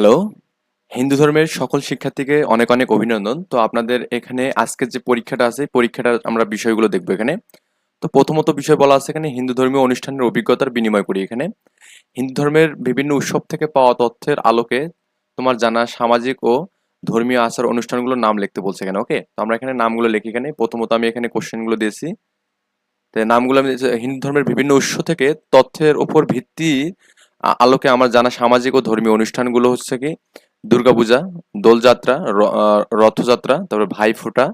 Hello Hindu ধর্মের সকল শিক্ষার্থীকে অনেক অনেক অভিনন্দন। তো আপনাদের এখানে আজকের যে পরীক্ষাটা আছে পরীক্ষাটা আমরা বিষয়গুলো দেখব এখানে। তো প্রথমত বিষয় বলা আছে এখানে, হিন্দু ধর্মীয় অনুষ্ঠানের অভিজ্ঞতার বিনিময় করি এখানে। হিন্দু ধর্মের বিভিন্ন উৎসব থেকে পাওয়া তথ্যের আলোকে তোমার জানা সামাজিক ও ধর্মীয় আচার অনুষ্ঠানগুলোর নাম লিখতে বলছে এখানে ওকে তো আমরা এখানে নামগুলো লিখি এখানে। প্রথমত আমি এখানে কোশ্চেনগুলো দিয়েছি। তো নামগুলো আমি হিন্দু ধর্মের বিভিন্ন উৎস থেকে তথ্যের উপর ভিত্তি আলোকে আমার জানা সামাজিক ও ধর্মীয় অনুষ্ঠানগুলো হচ্ছে কি, দুর্গাপূজা, দোলযাত্রা রথযাত্রা, তারপরে ভাইফোঁটা,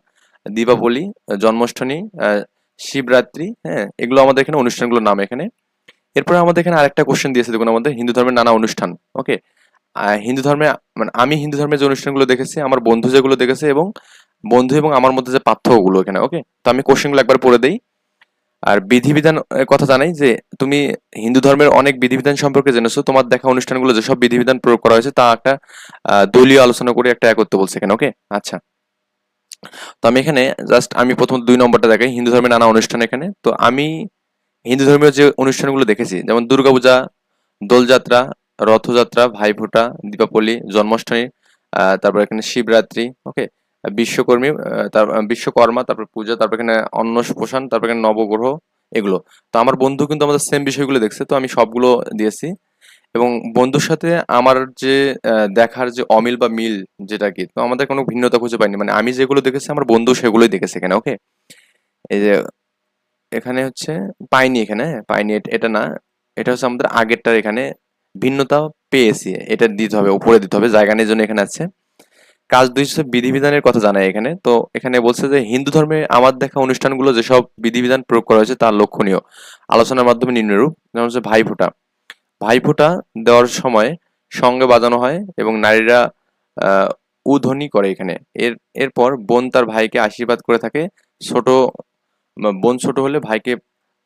দীপাবলি, জন্মাষ্টমী শিবরাত্রি হ্যাঁ এগুলো আমাদের এখানে অনুষ্ঠানগুলোর নাম এখানে। এরপরে আমাদের এখানে আরেকটা কোশ্চেন দিয়েছে, দেখুন আমাদের হিন্দু ধর্মের নানা অনুষ্ঠান ওকে হিন্দু ধর্মে মানে আমি হিন্দু ধর্মের যে অনুষ্ঠানগুলো দেখেছি, আমার বন্ধু যেগুলো দেখেছে এবং বন্ধু এবং আমার মধ্যে যে পার্থক্যগুলো এখানে ওকে তো আমি কোশ্চেনগুলো একবার পড়ে দেই। আর বিধিবিধান কথা জানাই যে তুমি হিন্দু ধর্মের অনেক বিধিবিধান সম্পর্কে জেনেছো। তোমার দেখা অনুষ্ঠানগুলো যেসব বিধিবিধান প্রয়োগ করা হয়েছে, তা একটা দলীয় আলোচনা করে একটা এক করতে বলছে এখানে ওকে আচ্ছা। তো আমি এখানে জাস্ট আমি প্রথম দুই নম্বরটা দেখাই, হিন্দু ধর্মের নানা অনুষ্ঠান এখানে। তো আমি হিন্দু ধর্মীয় যে অনুষ্ঠানগুলো দেখেছি, যেমন দুর্গাপূজা, দোলযাত্রা, রথযাত্রা, ভাইফোঁটা, দীপাবলি, জন্মাষ্টমী তারপর এখানে শিবরাত্রি ওকে বিশ্বকর্মী বিশ্বকর্মা তারপর পূজা তারপর এখানে অন্নপ্রাশন তারপর এখানে নবগ্রহ এগুলো। তো আমার বন্ধু কিন্তু আমাদের সেম বিষয়গুলো দেখছে তো আমি সবগুলো দিয়েছি। এবং বন্ধুর সাথে আমার যে দেখার যে অমিল বা মিল যেটা কি তো আমাদের কোনো ভিন্নতা খুঁজে পাইনি। মানে আমি যেগুলো দেখেছি আমার বন্ধু সেগুলোই দেখেছে এখানে ওকে এই যে এখানে হচ্ছে পাইনি এখানে হ্যাঁ, পাইনি এট- না এটা হচ্ছে আমাদের আগেরটার এখানে ভিন্নতা পেয়েছি। এটা দিতে হবে উপরে দিতে হবে জায়গা নেই জন্য এখানে আছে। কাজ দুই বিধিবিধানের কথা জানায় এখানে। তো এখানে বলছে যে, হিন্দু ধর্মে আমার দেখা অনুষ্ঠানগুলো যেসব বিধিবিধান প্রয়োগ করা হয়েছে তার লক্ষণীয়। আলোচনার মাধ্যমে নিম্নরূপ। যেমন হচ্ছে ভাইফোঁটা। ভাইফোঁটা দেওয়ার সময় সঙ্গে বাজানো হয় এবং নারীরা উধ্বনি করে এখানে। এর, এরপর বোন তার ভাইকে আশীর্বাদ করে থাকে। ছোট বোন ছোট হলে ভাইকে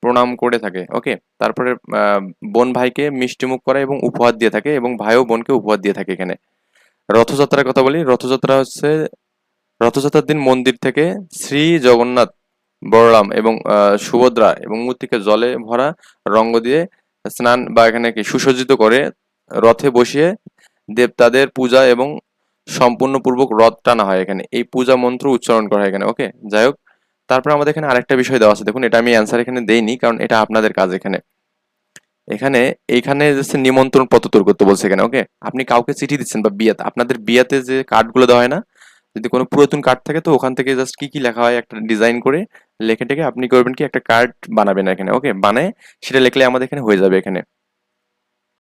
প্রণাম করে থাকে। ওকে তারপরে বোন ভাইকে মিষ্টিমুখ করে এবং উপহার দিয়ে থাকে এবং ভাইও বোনকে উপহার দিয়ে থাকে এখানে। রথযাত্রার কথা বলি, রথযাত্রা হচ্ছে, রথযাত্রার দিন মন্দির থেকে শ্রী জগন্নাথ বলরাম এবং সুভদ্রা এবং মূর্তিকে জলে ভরা রঙ্গ দিয়ে স্নান বা এখানে কি সুসজ্জিত করে রথে বসিয়ে দেবতাদের পূজা এবং সম্পূর্ণ পূর্বক রথ টানা হয় এখানে। এই পূজা মন্ত্র উচ্চারণ করা হয় এখানে, ওকে? যাই হোক, তারপর আমাদের এখানে আরেকটা বিষয় দেওয়া আছে। দেখুন, এটা আমি অ্যান্সার এখানে দেইনি, কারণ এটা আপনাদের কাজ এখানে। এখানে এখানে যাচ্ছে নিমন্ত্রণ পত্র তৈরি করতে বলছে এখানে ওকে আপনি কাউকে চিঠি দিচ্ছেন বা বিয়াতে, আপনাদের বিয়াতে যে কার্ডগুলো দেওয়া হয় না, যদি কোনো পুরাতন কার্ড থাকে তো ওখান থেকে জাস্ট কি কি লেখা হয় একটা ডিজাইন করে লেখে টেখে আপনি করবেন কি, একটা কার্ড বানাবেন এখানে ওকে বানায় সেটা লেখলে আমাদের এখানে হয়ে যাবে এখানে।